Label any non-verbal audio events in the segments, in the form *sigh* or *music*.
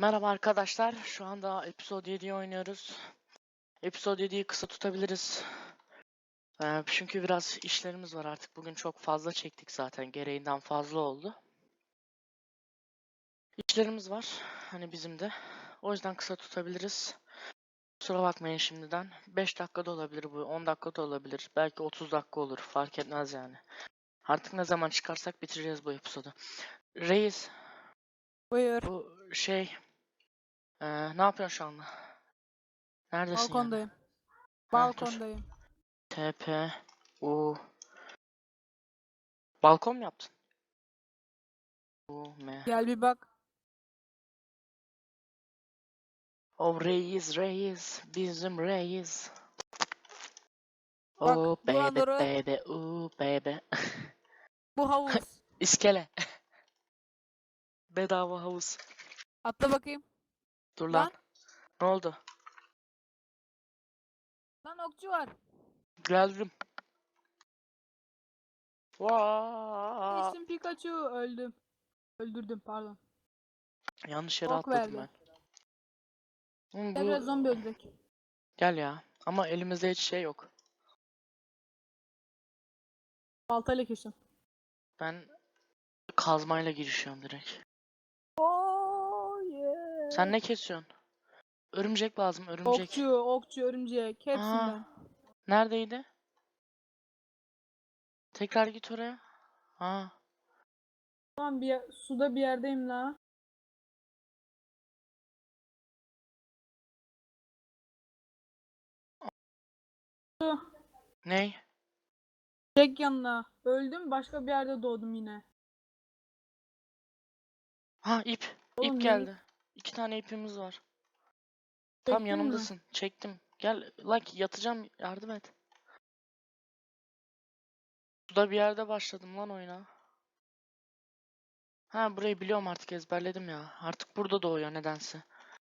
Merhaba arkadaşlar. Şu anda Episode 7'yi oynuyoruz. Episode 7'yi kısa tutabiliriz. Ee, çünkü biraz işlerimiz var artık. Bugün çok fazla çektik zaten. Gereğinden fazla oldu. İşlerimiz var. Hani bizim de. O yüzden kısa tutabiliriz. Kusura bakmayın şimdiden. 5 dakikada olabilir bu. 10 dakikada olabilir. Belki 30 dakika olur. Fark etmez yani. Artık ne zaman çıkarsak bitireceğiz bu episodu. Reis Buyur. bu şey ee, ne yapıyorsun şu anda? Neredesin yani? Balkondayım. Dur. Balkondayım. TP U Balkon mu yaptın? U M Gel bir bak. O reis reis bizim reis Bak, Oh baby doğru. baby ooh baby *laughs* Bu havuz. *laughs* İskele *laughs* Bedava havuz Atla bakayım. Dur Lan. lan Ne oldu? Lan okçu var. Geldim Vaa Geçtim Pikachu. Öldüm. Öldürdüm pardon. Yanlış yere Ok atladım verdi. ben Oğlum bu zombi öldürecek. Gel ya ama elimizde hiç şey yok Baltayla kesiyorum. Ben kazmayla girişiyorum direkt. Yeah. Sen ne kesiyorsun? Örümcek lazım, örümcek. Okçu, okçu, örümcek. Hepsinden. Neredeydi? Tekrar git oraya. Ha. Tamam bir suda bir yerdeyim la. Ney? Çek yanına. Öldüm başka bir yerde doğdum yine. Ha ip. Oğlum ip geldi. İki tane ipimiz var. Tam Çektin mi? yanımdasın. Çektim. Gel. Like yatacağım. Yardım et. Suda bir yerde başladım lan oyuna. Ha burayı biliyorum artık ezberledim ya. Artık burada doğuyor nedense.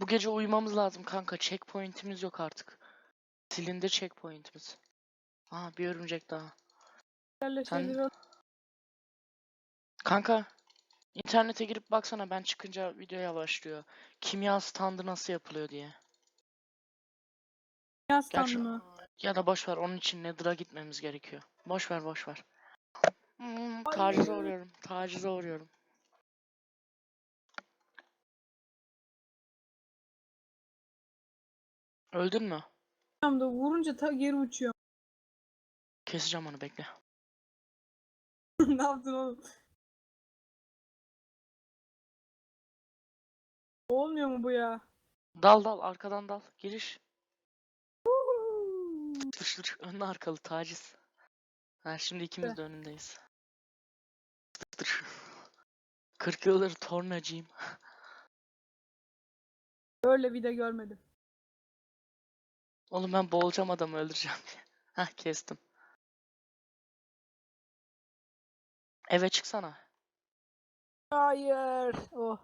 Bu gece uyumamız lazım kanka. Checkpoint'imiz yok artık. Silindi checkpoint'imiz. Aha bir örümcek daha. Sen- Kanka, internete girip baksana ben çıkınca video yavaşlıyor. Kimya standı nasıl yapılıyor diye. Gerçi sandı mı? ya da boş ver onun için Nether'a gitmemiz gerekiyor. Boş ver boş ver. Hmm, tacize uğruyorum. Tacize uğruyorum. Öldün mü? Tam da vurunca ta geri uçuyor. Keseceğim onu bekle. *laughs* ne yaptın oğlum? Olmuyor mu bu ya? Dal dal arkadan dal. Giriş. Dış önlü arkalı taciz. Ha şimdi ikimiz de önündeyiz. Dış. 40 yıldır tornacıyım. Böyle bir de görmedim. Oğlum ben boğulacağım adamı öldüreceğim diye. Heh kestim. Eve çıksana. Hayır. Oh.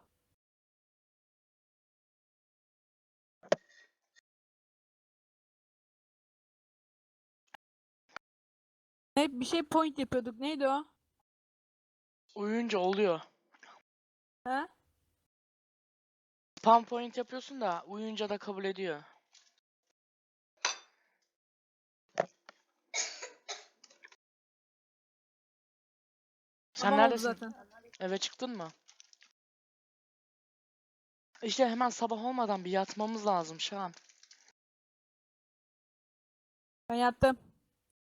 Ne bir şey point yapıyorduk. Neydi o? Uyuyunca oluyor. He? Spam point yapıyorsun da uyuyunca da kabul ediyor. Sen Tamam oldu neredesin? zaten. Eve çıktın mı? İşte hemen sabah olmadan bir yatmamız lazım şu an. Ben yattım.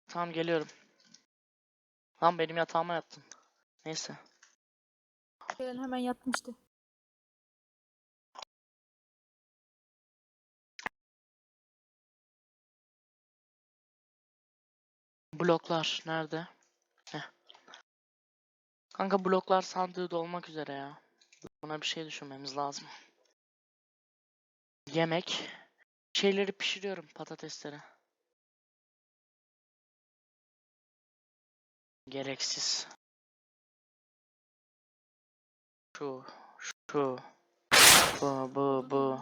Tamam geliyorum. Lan benim yatağıma yattın. Neyse. Ben hemen yattım işte. Bloklar nerede? Heh. Kanka bloklar sandığı dolmak üzere ya. Buna bir şey düşünmemiz lazım. Yemek. Şeyleri pişiriyorum patatesleri. Gereksiz. Şu, şu, bu, bu, bu.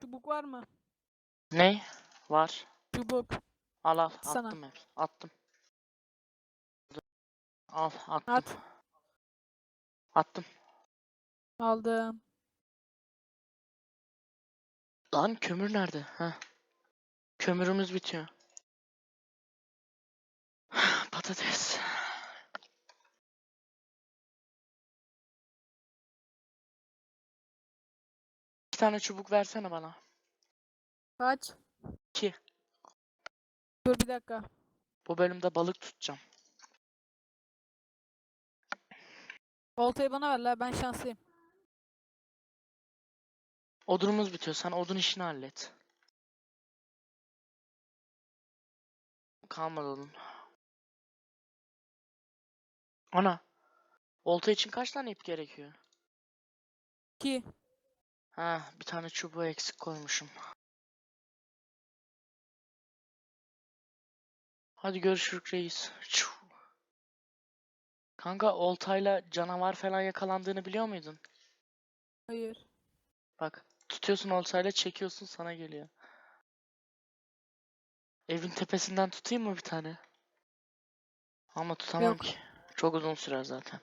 Çubuk var mı? Ne? Var. Çubuk. Al al Sana. attım hep. Attım. Al attım. At. Attım. Aldım. Lan kömür nerede? Ha. Kömürümüz bitiyor. Patates. İki tane çubuk versene bana. Kaç? İki. Dur bir dakika. Bu bölümde balık tutacağım. Oltayı bana ver la ben şanslıyım. Odunumuz bitiyor. Sen odun işini hallet. Kalmadı odun. Ana. Olta için kaç tane ip gerekiyor? 2. Ha, bir tane çubuğu eksik koymuşum. Hadi görüşürük reis. Çu. Kanka oltayla canavar falan yakalandığını biliyor muydun? Hayır. Bak, tutuyorsun oltayla çekiyorsun sana geliyor. Evin tepesinden tutayım mı bir tane? Ama tutamam Yok. ki. Çok uzun sürer zaten.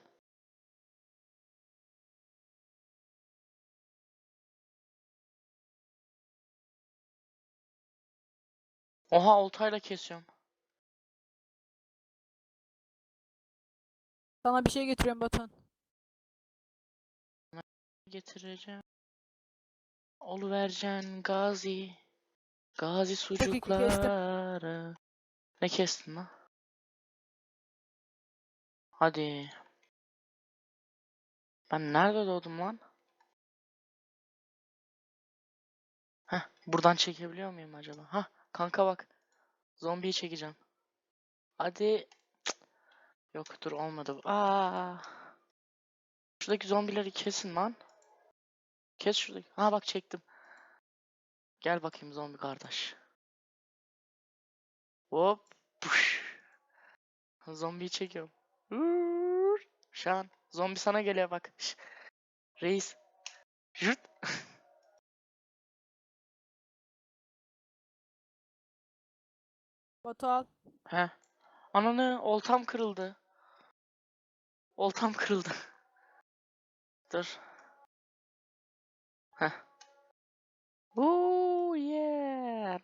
Oha oltayla kesiyorum. Sana bir şey getiriyorum Batuhan. getireceğim. Oluvercen gazi. Gazi sucukları. Ne kestin lan? Hadi. Ben nerede doğdum lan? Heh, buradan çekebiliyor muyum acaba? Hah, kanka bak. Zombiyi çekeceğim. Hadi. Yok dur olmadı. Aa. Şuradaki zombileri kesin lan. Kes şuradaki. Ha bak çektim. Gel bakayım zombi kardeş. Hop. Zombiyi çekiyorum. Hıır. Şu an zombi sana geliyor bak. Şş. Reis. Jürt. Batu al. He. Ananı oltam kırıldı. Oltam kırıldı. Dur. Heh. Ooh yeah.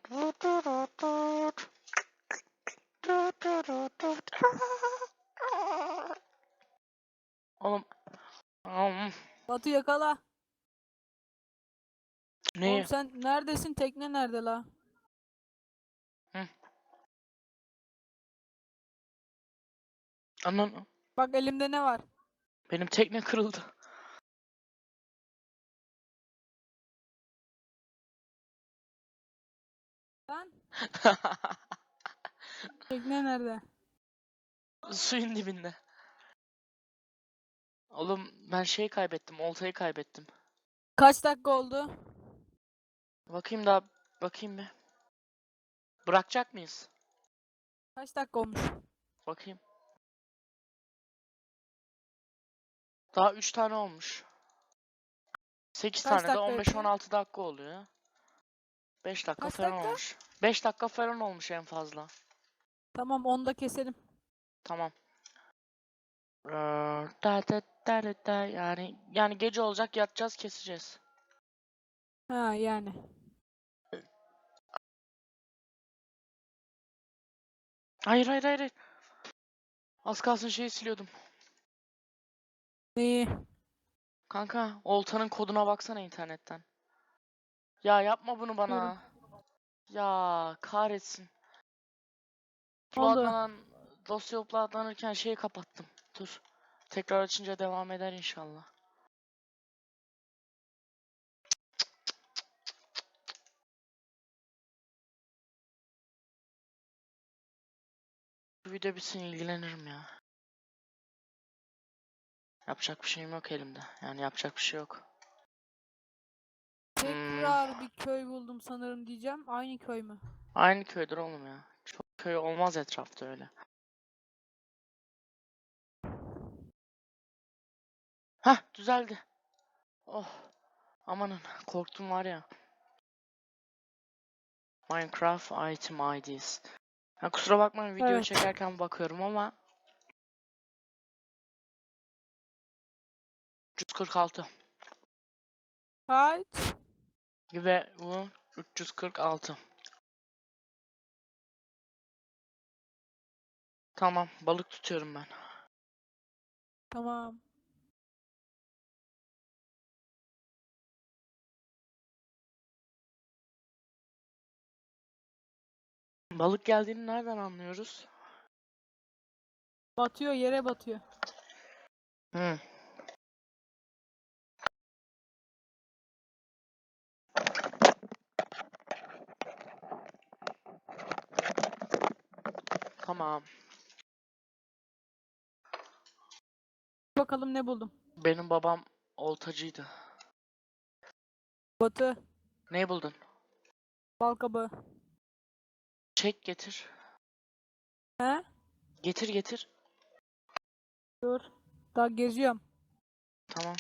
Batu yakala. Ne? Oğlum sen neredesin? Tekne nerede la? Anan Bak elimde ne var? benim tekne kırıldı. Lan *laughs* tekne nerede? Suyun dibinde. Oğlum ben şeyi kaybettim. Oltayı kaybettim. Kaç dakika oldu? Bakayım daha bakayım bir. Bırakacak mıyız? Kaç dakika olmuş? Bakayım. Daha 3 tane olmuş. 8 Kaç tane de dakika yapıyor? 15-16 dakika oluyor. 5 dakika Kaç falan dakika? olmuş. 5 dakika falan olmuş en fazla. Tamam onu da keselim. Tamam. Ee, Da da da da da yani yani gece olacak yatacağız keseceğiz. Ha yani. Hayır hayır hayır. hayır. Az kalsın şeyi siliyordum. Neyi? Kanka oltanın koduna baksana internetten. Ya yapma bunu bana. Bakıyorum. Ya kahretsin. Oldu? Dosya uploadlanırken şeyi kapattım. Dur. Tekrar açınca devam eder inşallah. Video bitsin ilgilenirim ya. Yapacak bir şeyim yok elimde. Yani yapacak bir şey yok. Tekrar bir köy buldum sanırım diyeceğim. Aynı köy mü? Aynı köydür oğlum ya. Çok köy olmaz etrafta öyle. Hah düzeldi. Oh. Amanın korktum var ya. Minecraft item IDs. Ha, kusura bakmayın video Evet. çekerken bakıyorum ama 146. Kaç? Ve bu 346. Tamam, balık tutuyorum ben. Tamam. Balık geldiğini nereden anlıyoruz? Batıyor yere batıyor. Hı. Tamam. Bakalım ne buldum. Benim babam oltacıydı. Batı. Ne buldun? Bal kabağı. Çek getir. He? Getir getir. Dur. Daha geziyorum. Tamam.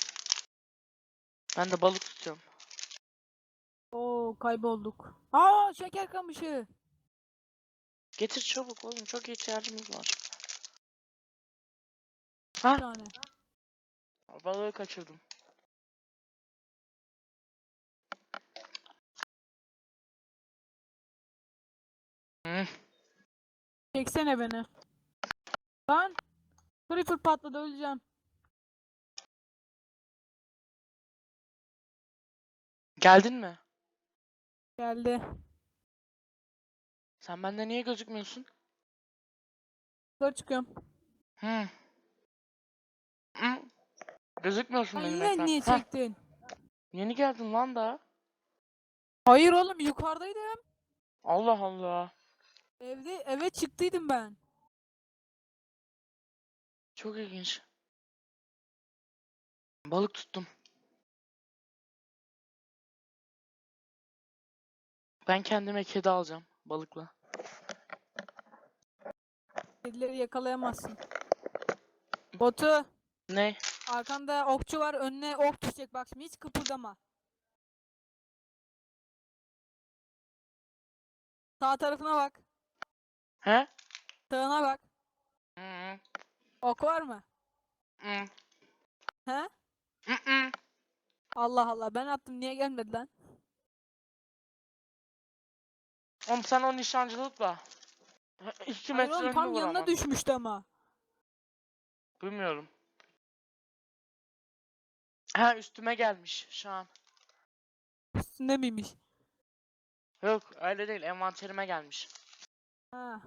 Ben de balık tutuyorum. Oo kaybolduk. Aa şeker kamışı. Getir çabuk oğlum çok ihtiyacımız var. Bir Ha? tane. Balığı kaçırdım. Hı, Çeksene beni. Lan. Creeper patladı öleceğim. Geldin mi? Geldi. Sen bende niye gözükmüyorsun? Yukarı çıkıyorum. Hı. Hı. Gözükmüyorsun Ay benim yine ekran. niye Heh, çektin? yeni geldin lan daha. Hayır oğlum yukarıdaydım. Allah Allah. Evde eve çıktıydım ben. Çok ilginç. Balık tuttum. Ben kendime kedi alacağım balıkla. Kedileri yakalayamazsın. Botu. Ne? Arkanda okçu var. Önüne ok düşecek. Bak şimdi hiç kıpırdama. Sağ tarafına bak. He? Sağına bak. Hı hı. Ok var mı? Hı. He? Hı hı. Allah Allah ben attım niye gelmedi lan? Oğlum sen o nişancılıkla. İki Hayır metre oğlum önünde tam vur yanına ama. düşmüştü ama. Bilmiyorum. Ha üstüme gelmiş şu an. Üstünde miymiş? Yok öyle değil envanterime gelmiş. Ha.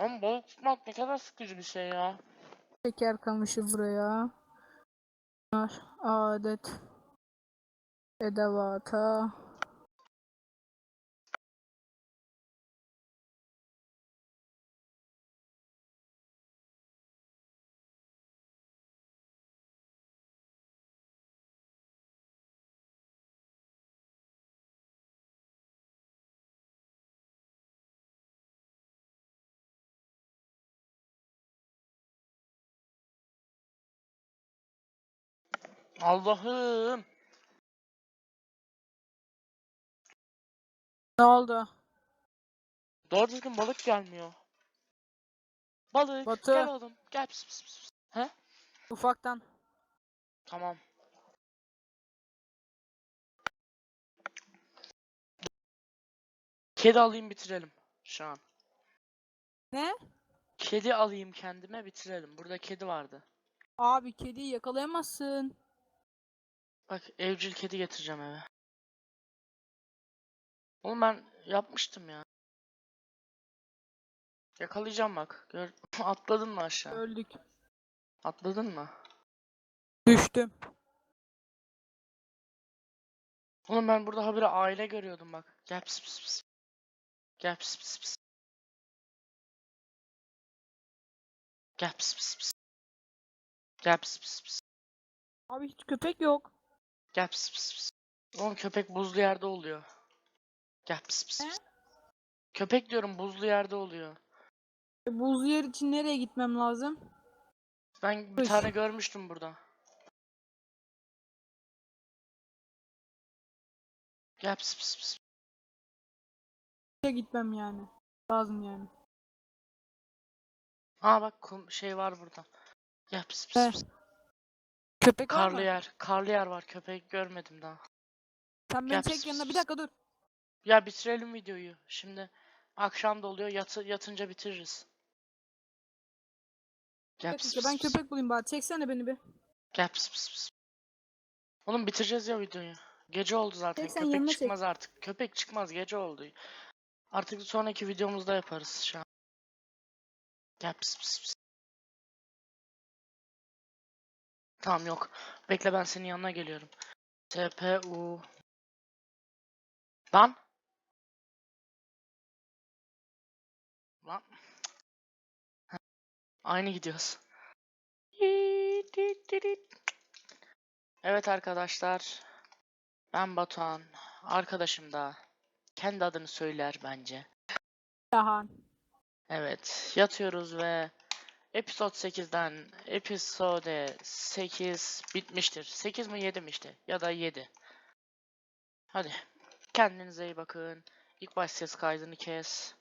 Oğlum balık tutmak ne kadar sıkıcı bir şey ya. Şeker kamışı buraya. Bunlar adet edevata. Allah'ım. Ne oldu? Doğru düzgün balık gelmiyor. Balık Batu. gel oğlum gel pis pis pis. pis. He? Ufaktan. Tamam. Kedi alayım bitirelim şu an. Ne? Kedi alayım kendime bitirelim. Burada kedi vardı. Abi kediyi yakalayamazsın. Bak evcil kedi getireceğim eve. Oğlum ben yapmıştım ya. Yakalayacağım bak. Gör *laughs* Atladın mı aşağı? Öldük. Atladın mı? Düştüm. Oğlum ben burada habire aile görüyordum bak. Gel pis pis pis. Gel pis pis pis. Gel pis pis pis. Gel pis pis pis. Abi hiç köpek yok. Gel pis pis pis. Oğlum köpek buzlu yerde oluyor. Gel pis Ne? pis. Köpek diyorum buzlu yerde oluyor. E, buzlu yer için nereye gitmem lazım? Ben bir Kış. tane görmüştüm burada. Gel pis pis pis. Nereye gitmem yani. Lazım yani. Aa bak kum şey var burada. Gel pis Eh. pis. Köpek var Karlı yer. Karlı yer var. Köpek görmedim daha. Sen beni Gel, çek pıs, yanına. pıs, Bir dakika dur. Ya bitirelim videoyu. Şimdi akşam da oluyor. Yatı, yatınca bitiririz. Gel Bir pıs dakika, ben pıs pıs. köpek bulayım bari. Çeksene beni bir. Gel pıs pıs pıs. Oğlum bitireceğiz ya videoyu. Gece oldu zaten. Çek sen Köpek yanına çek. çıkmaz artık. Köpek çıkmaz. Gece oldu. Artık sonraki videomuzda yaparız şu an. Gel pıs pıs pıs. Tamam yok. Bekle ben senin yanına geliyorum. TPU. Lan. Lan. Aynı gidiyoruz. Evet arkadaşlar. Ben Batuhan. Arkadaşım da kendi adını söyler bence. Yahan. Evet, yatıyoruz ve episode 8'den episode 8 bitmiştir. 8 mi 7 mi işte ya da 7. Hadi kendinize iyi bakın. İlk baş ses kaydını kes.